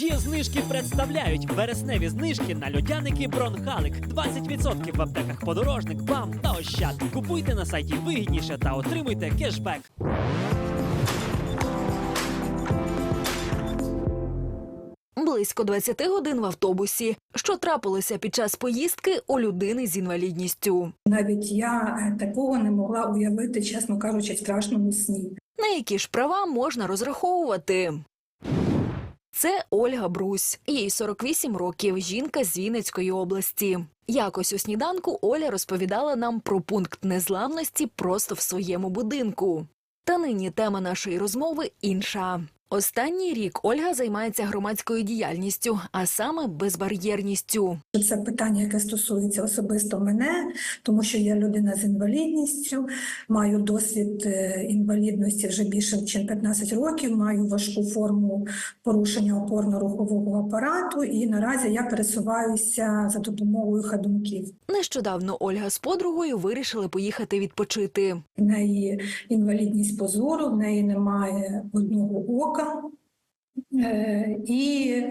Є знижки представляють вересневі знижки на льодяники Бронхалик. 20% в аптеках подорожник, бам та ощад. Купуйте на сайті вигідніше та отримуйте кешбек. Близько 20 годин в автобусі. Що трапилося під час поїздки у людини з інвалідністю? Навіть я е, такого не могла уявити, чесно кажучи, в страшному сні. На які ж права можна розраховувати? Це Ольга Брусь, їй 48 років, жінка з Вінницької області. Якось у сніданку Оля розповідала нам про пункт незламності просто в своєму будинку. Та нині тема нашої розмови інша. Останній рік Ольга займається громадською діяльністю, а саме безбар'єрністю. Це питання, яке стосується особисто мене, тому що я людина з інвалідністю, маю досвід е, інвалідності вже більше ніж 15 років, маю важку форму порушення опорно-рухового апарату, і наразі я пересуваюся за допомогою ходунків. Нещодавно Ольга з подругою вирішили поїхати відпочити. В неї інвалідність по зору, в неї немає одного ока. Е, І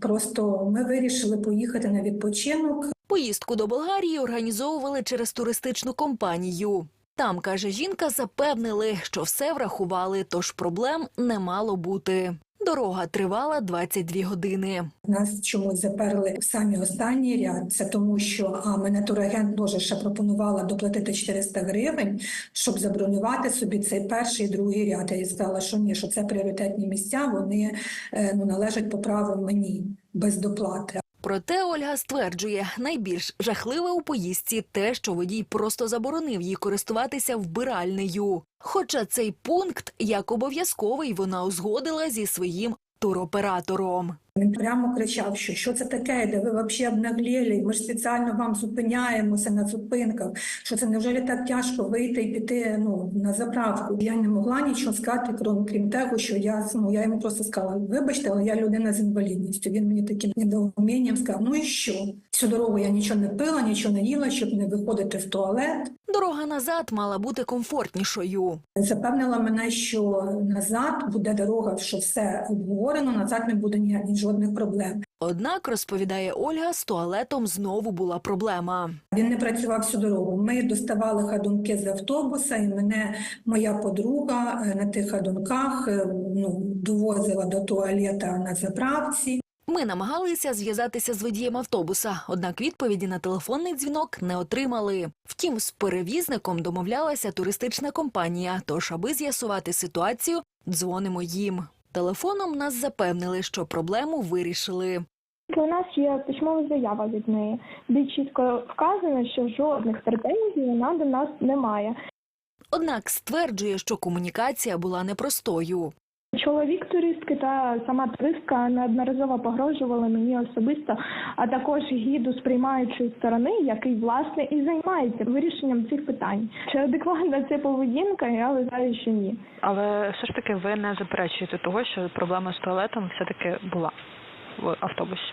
просто ми вирішили поїхати на відпочинок. Поїздку до Болгарії організовували через туристичну компанію. Там, каже жінка, запевнили, що все врахували, тож проблем не мало бути. Дорога тривала 22 години. Нас чомусь заперли в самі останній ряд. Це тому, що а, мене турагент дуже ще пропонувала доплатити 400 гривень, щоб забронювати собі цей перший і другий ряд. Я їй сказала, що ні, що це пріоритетні місця, вони е, ну, належать по праву мені без доплати. Проте Ольга стверджує, найбільш жахливе у поїздці те, що водій просто заборонив їй користуватися вбиральнею. Хоча цей пункт як обов'язковий вона узгодила зі своїм туроператором. Він прямо кричав, що що це таке, де ви взагалі обнагліли, ми ж спеціально вам зупиняємося на зупинках, що це невже так тяжко вийти і піти ну, на заправку. Я не могла нічого сказати, крім, крім того, що я, ну, я йому просто сказала, вибачте, але я людина з інвалідністю. Він мені таким недоумінням сказав, ну і що? Всю дорогу я нічого не пила, нічого не їла, щоб не виходити в туалет. Дорога назад мала бути комфортнішою. Запевнила мене, що назад буде дорога, що все обговорено, назад не буде ні, ні жодних проблем. Однак, розповідає Ольга, з туалетом знову була проблема. Він не працював всю дорогу. Ми доставали ходунки з автобуса, і мене моя подруга е, на тих ходунках е, ну, довозила до туалета на заправці. Ми намагалися зв'язатися з водієм автобуса, однак відповіді на телефонний дзвінок не отримали. Втім, з перевізником домовлялася туристична компанія. Тож, аби з'ясувати ситуацію, дзвонимо їм. Телефоном нас запевнили, що проблему вирішили. У нас є письмова заява від неї, де чітко вказано, що жодних претензій вона до нас немає. Однак стверджує, що комунікація була непростою. Чоловік туристки та сама туристка неодноразово погрожували мені особисто, а також гіду з приймаючої сторони, який власне і займається вирішенням цих питань. Чи адекватна це поведінка? Я вважаю, що ні. Але все ж таки ви не заперечуєте того, що проблема з туалетом все-таки була в автобусі.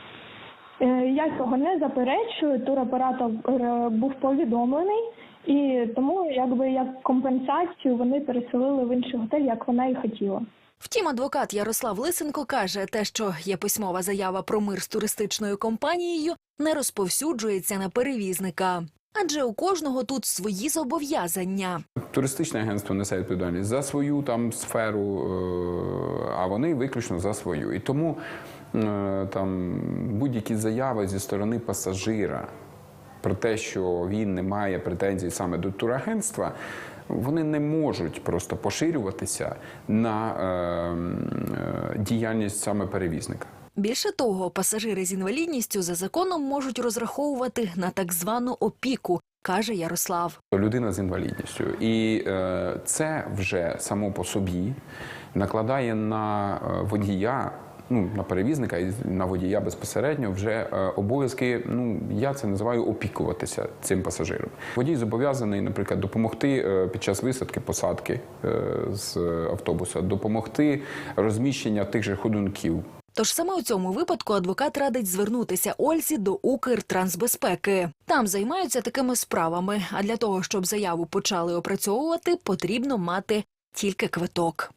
Е, Я цього не заперечую. Туроператор е, був повідомлений, і тому, якби як компенсацію, вони переселили в інший готель, як вона і хотіла. Втім, адвокат Ярослав Лисенко каже, те, що є письмова заява про мир з туристичною компанією, не розповсюджується на перевізника. Адже у кожного тут свої зобов'язання. Туристичне агентство несе відповідальність за свою там сферу, е, а вони виключно за свою. І тому там будь-які заяви зі сторони пасажира про те, що він не має претензій саме до турагентства, вони не можуть просто поширюватися на е, е, діяльність саме перевізника. Більше того, пасажири з інвалідністю за законом можуть розраховувати на так звану опіку, каже Ярослав. людина з інвалідністю. І е, це вже само по собі накладає на е, водія. Ну, на перевізника і на водія безпосередньо вже е, обов'язки. Ну я це називаю опікуватися цим пасажиром. Водій зобов'язаний, наприклад, допомогти е, під час висадки посадки е, з автобуса, допомогти розміщення тих же ходунків. Тож саме у цьому випадку адвокат радить звернутися Ользі до Укртрансбезпеки. Там займаються такими справами. А для того, щоб заяву почали опрацьовувати, потрібно мати тільки квиток.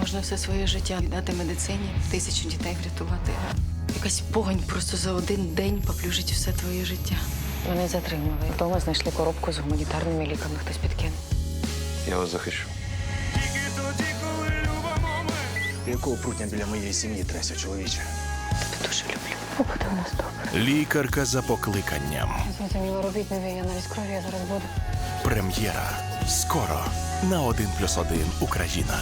Можна все своє життя віддати медицині, тисячу дітей врятувати. Якась погонь просто за один день поплюжить все твоє життя. Мене затримали. Вдома знайшли коробку з гуманітарними ліками. Хтось підкинув. Я вас захищу. Якого прутня біля моєї сім'ї треся, чоловіче? Тебе дуже люблю. Побуде у нас добре. Лікарка за покликанням. Я зрозуміла, робіть не ви, я навіть крові я зараз буду. Прем'єра. Скоро на 1+,1 Україна.